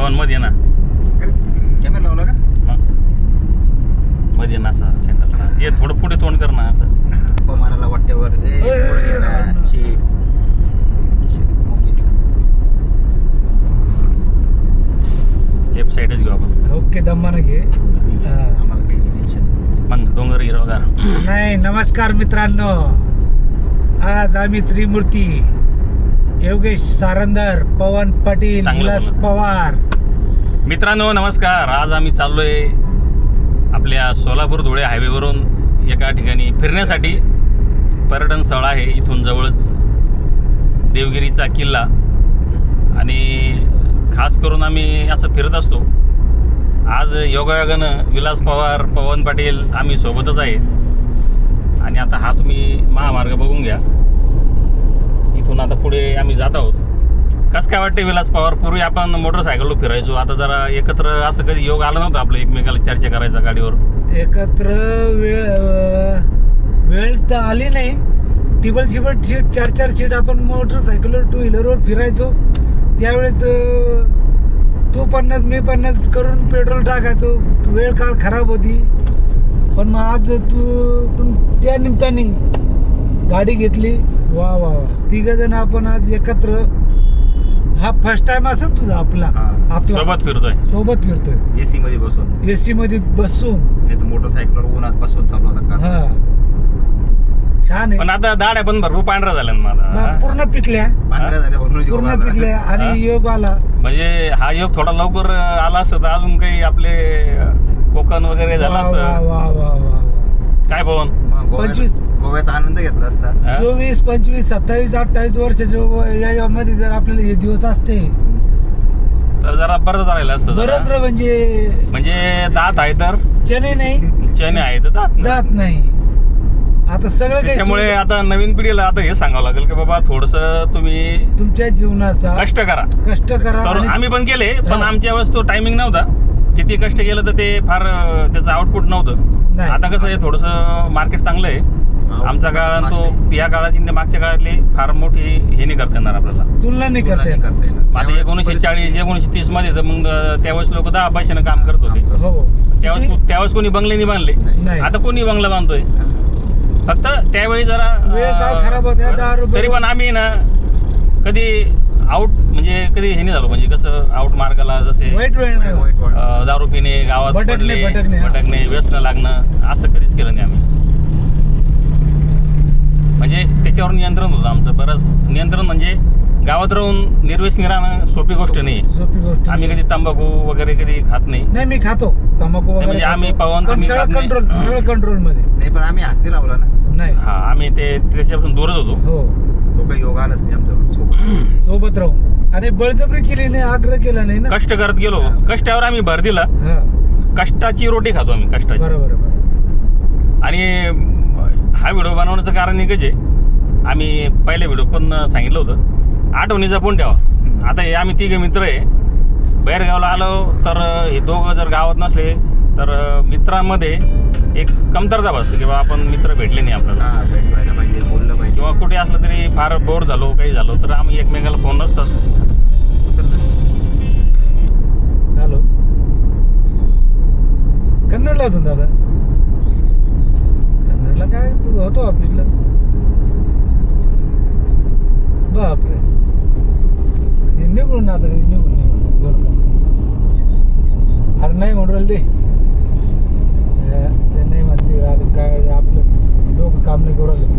पवनमध्ये ना. कॅमेरा लावला का? मग? मध्ये ना असं सेंटरला ये थोडं पुढे तोंड कर ना असं. पमाराला वाट्यावर. ए, ओय, पुढे ये ना. शी. लेफ्ट साईडच घेऊ आपण. ओके दमानं घे. हा. आम्हाला काही टेन्शन मग डोंगर हिरवगार नाही नमस्कार मित्रांनो. आज आम्ही त्रिमूर्ती. योगेश सारंदर पवन पाटील चांगलं विलास बोलत. पवार. मित्रांनो नमस्कार. आज आम्ही चाललो आहे आपल्या सोलापूर धुळे हायवेवरून एका ठिकाणी फिरण्यासाठी. पर्यटन स्थळ आहे इथून जवळच देवगिरीचा किल्ला. आणि खास करून आम्ही असं फिरत असतो. आज योगायोगानं विलास पवार पवन पाटील आम्ही सोबतच आहे. आणि आता हा तुम्ही महामार्ग बघून घ्या. इथून आता पुढे आम्ही जात आहोत. कसं काय वाटते विलास पवार? पूर्वी आपण मोटरसायकलवर फिरायचो. आता जरा एकत्र असं कधी योग आला नव्हता आपलं एकमेकाला चर्चा करायचा गाडीवर? एकत्र वेळ वेळ तर आली नाही. टिबल शिबल सीट चार चार सीट आपण मोटरसायकलवर टू व्हीलरवर फिरायचो. त्यावेळेस तू पन्नास मी पन्नास करून पेट्रोल टाकायचो. वेळ काळ खराब होती. पण मग आज तू तू त्या निमित्ताने गाडी घेतली. वा वा वा. तिघ जण आपण आज एकत्र हा फर्स्ट टाइम असेल तुझा आपला. हा. आपला. सोबत फिरतोय. सोबत फिरतोय. एसी मध्ये बसून. एसी मध्ये बसून. मोटरसायकलवर उन्हात बसून चालू होता कार हा. छान आहे. पण आता दाड्या पण भरपूर पांढऱ्या झाल्या ना मला पूर्ण पिकल्या. पांढऱ्या झाल्या म्हणून पूर्ण. पिकल्या हा? आणि योग आला. म्हणजे हा योग थोडा लवकर आला असतं तर अजून काही आपले कोकण वगैरे झालं वा वा असतं. वा वा वा वा. काय पवन मग गोव्याचा- पंचवीस. गोव्याचा आनंद घेतला असता? चोवीस पंचवीस सत्तावीस अठ्ठावीस वर्षाच्या व- याच्यामध्ये जर आपल्याला हे दिवस असते तर जरा बरं राहिलं असतं. बरंच र म्हणजे म्हणजे दात आहे तर चने नाही चने आहे तर दात नाही. जात नाही आता सगळं सुविधा आता नवीन पिढीला आता हे सांगावं लागेल की बाबा थोडस तुम्ही तुमच्या जीवनाचा कष्ट करा कष्ट करा आम्ही पण केले पण हा. आमच्या वेळेस तो टायमिंग नव्हता किती कष्ट केलं तर ते फार त्याचं आउटपुट नव्हतं नाही. आता कसं आहे थोडस मार्केट चांगलं आहे आमचा काळ आणि तो या काळाची मागच्या काळातली फार मोठी हे नाही करता येणार आपल्याला. तुलना नाही करता नाही येणार. आता त्यावेळेस एकोणीसशे चाळीस एकोणीसशे तीसमध्ये तर मग त्यावेळेस लोक दहा पैशानं काम करत होते. हो. त्यावेळेस किती? त्यावेळेस कोणी बंगले नाही बांधले. आता कोणी बंगला बांधतोय? फक्त त्यावेळी जरा तरी पण आम्ही ना कधी आउट म्हणजे कधी हे नाही झालो. म्हणजे कसं आउट मार्गाला जसे दारू पिणे गावात हा. भटकणे व्यसन लागणं असं कधीच केलं नाही आम्ही. म्हणजे त्याच्यावर नियंत्रण होतं आमचं. बरंच नियंत्रण म्हणजे गावात राहून निर्व्यसनी राहणं सोपी गोष्ट नाही सोपी गोष्ट आम्ही कधी तंबाखू वगैरे कधी खात नाही. नाही मी खातो. तंबाखू वगैरे म्हणजे आम्ही खातो. पवन पण सगळं नाही. कंट्रोल सगळं कंट्रोलमध्ये नाही पण आम्ही हात नाही लावला ना. नाही. हा आम्ही ते त्याच्यापासून दूरच होतो. हो. तो काही योग आलाच नाही आमच्यासोबत. सोबत राहून. आणि बळजबरी केली नाही आग्रह केला नाही ना. कष्ट करत गेलो. कष्टावर आम्ही भर दिला. हा. कष्टाची रोटी खातो आम्ही कष्टाची. बरोबर बरोबर. आणि हा व्हिडिओ बनवण्याचं कारण एकच आहे. आम्ही पहिल्या व्हिडिओ पण सांगितलं होतं. आठवणीचा फोन ठेवा. आता हे आम्ही तिघे मित्र आहे. बाहेर गावाला आलो तर हे दोघं जर गावात नसले तर मित्रांमध्ये एक कमतरता भासते किंवा आपण मित्र भेटले नाही आपल्याला. हा भेटवायला पाहिजे बोललं पाहिजे. किंवा कुठे असलं तरी फार बोर झालो काही झालो तर आम्ही एकमेकाला फोन नसतात उचल ना. हॅलो. कन्नडला होतो दादा? काय तू होतो ऑफिसला? बापरे. हे निघून आता निघून निघून. अरे नाही म्हणून राहिले ते नाही म्हणते आता काय आपलं लोक काम नाही करू राहिलं.